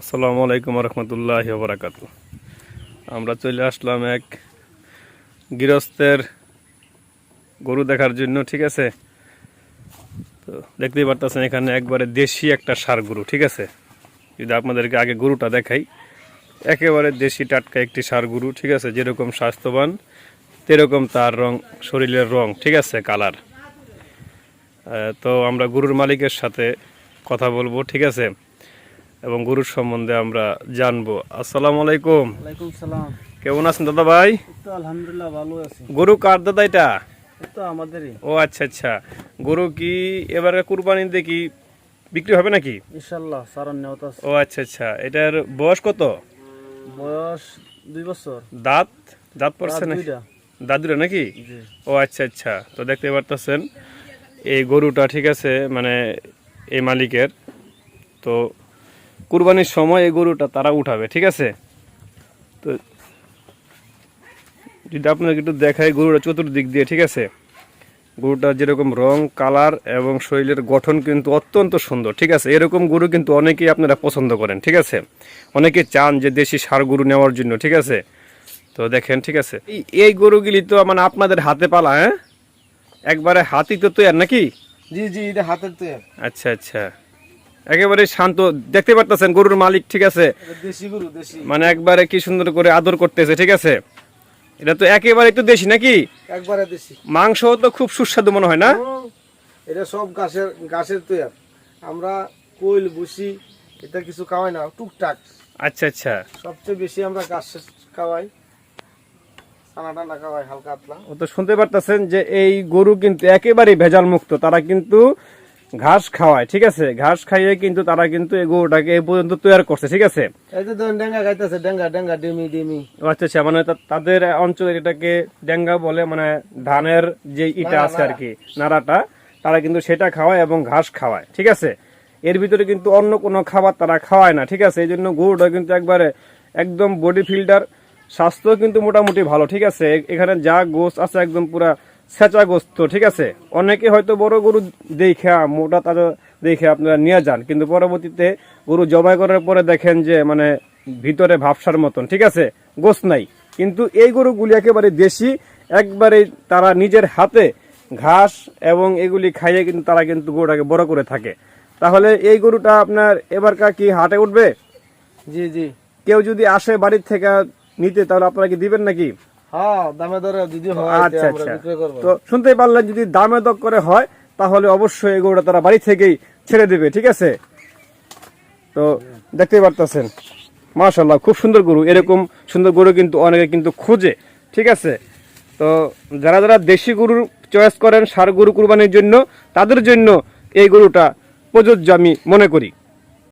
আসসালামু আলাইকুম রহমতুল্লাহ বরাকাত আমরা চলে আসলাম এক গৃহস্থের গরু দেখার জন্য, ঠিক আছে? তো দেখতেই পারতেছেন এখানে একবারে দেশি একটা সার গরু, ঠিক আছে? যদি আপনাদেরকে আগে গরুটা দেখাই, একেবারে দেশি টাটকা একটি সার গরু, ঠিক আছে? যেরকম স্বাস্থ্যবান, তেরকম তার রং, শরীরের রং, ঠিক আছে, কালার। তো আমরা গরুর মালিকের সাথে কথা বলব, ঠিক আছে? এবং গরুর সম্বন্ধে আমরা জানব। আসসালামু আলাইকুম। সালাম। কেমন আছেন দাদা ভাই? আলহামদুলিল্লাহ ভালো আছি। গরু কার দাদা এটা? আমাদেরই। ও আচ্ছা আচ্ছা। গরু কি এবারে কুরবানিতে কি বিক্রি হবে নাকি? সারান ও আচ্ছা আচ্ছা। এটার বয়স কত? বয়স দুই বছর। দাঁত? দাঁত পড়ছে দুইটা। দাদুরা নাকি? ও আচ্ছা আচ্ছা। তো দেখতে পারতেছেন এই গরুটা ঠিক আছে মানে এই মালিকের। তো কুরবানির সময় এই গরুটা তারা উঠাবে ঠিক আছে? তো যদি আপনাকে একটু দেখাই গরুটা চতুর্দিক দিয়ে ঠিক আছে? গরুটা যেরকম রং কালার এবং শরীরের গঠন কিন্তু অত্যন্ত সুন্দর ঠিক আছে? এরকম গরু কিন্তু অনেকেই আপনারা পছন্দ করেন ঠিক আছে? অনেকে চান যে দেশি সার গরু নেওয়ার জন্য ঠিক আছে? তো দেখেন ঠিক আছে? এই- গরুগুলি তো মানে আপনাদের হাতে পালা হ্যাঁ? একবারে হাতি তো তৈরি নাকি? জি জি এটা হাতের তো আচ্ছা আচ্ছা। একেবারে শান্ত। দেখতে পারতেছেন গরুর মালিক ঠিক আছে? মানে একবারে কি সুন্দর করে আদর করতেছে ঠিক আছে? এটা তো একেবারে একটু দেশি নাকি? একবারে দেশি। মাংস তো খুব সুস্বাদু মনে হয় না? এটা সব গাছের গাছের তৈয়ার। আমরা কোইল বুসি এটা কিছু খাওয়াই না টুকটাক। আচ্ছা আচ্ছা। সবচেয়ে বেশি আমরা গাছ খাওয়াই। ও তো শুনতে পারতেছেন যে এই গরু কিন্তু একেবারেই ভেজাল মুক্ত তারা কিন্তু ঘাস খাওয়ায় ঠিক আছে? ঘাস খাইয়ে কিন্তু তারা কিন্তু এই গরুটাকে এই পর্যন্ত তৈরি করছে ঠিক আছে? এই যে ধরেন ডেঙ্গা খাইতেছে ডেঙ্গা ডেঙ্গা ডিমি ডিমি। আচ্ছা আচ্ছা মানে তাদের অঞ্চলে এটাকে ডেঙ্গা বলে মানে ধানের যে ইটা আছে আর কি নাড়াটা তারা কিন্তু সেটা খাওয়ায় এবং ঘাস খাওয়ায় ঠিক আছে? এর ভিতরে কিন্তু অন্য কোনো খাবার তারা খাওয়ায় না ঠিক আছে? এই জন্য গরুটা কিন্তু একবারে একদম বডি ফিল্ডার স্বাস্থ্য কিন্তু মোটামুটি ভালো ঠিক আছে? এখানে যা গোস আছে একদম পুরা সেচা গোস্ত ঠিক আছে? অনেকে হয়তো বড় গরু দেখে মোটা তাজা দেখে আপনারা নিয়ে যান কিন্তু পরবর্তীতে গরু জবাই করার পরে দেখেন যে মানে ভিতরে ভাবসার মতন ঠিক আছে? গোস নাই। কিন্তু এই গরুগুলি একেবারে দেশি একবারে তারা নিজের হাতে ঘাস এবং এগুলি খাইয়ে কিন্তু তারা কিন্তু গরুটাকে বড় করে থাকে। তাহলে এই গরুটা আপনার এবারকার কি হাটে উঠবে? জি জি। কেউ যদি আসে বাড়ির থেকে নিতে তাহলে আপনারা কি দিবেন নাকি? হ্যাঁ আচ্ছা আচ্ছা। তো শুনতেই পারলেন যদি দামে দর করে হয় তাহলে অবশ্যই এই গরুটা তারা বাড়ি থেকেই ছেড়ে দেবে ঠিক আছে? তো দেখতেই পারতেছেন মাশাল্লাহ খুব সুন্দর গরু। এরকম সুন্দর গরু কিন্তু অনেকে কিন্তু খুঁজে ঠিক আছে? তো যারা যারা দেশি গরুর চয়েস করেন সার গরু কুরবানির জন্য তাদের জন্য এই গরুটা প্রযোজ্য আমি মনে করি।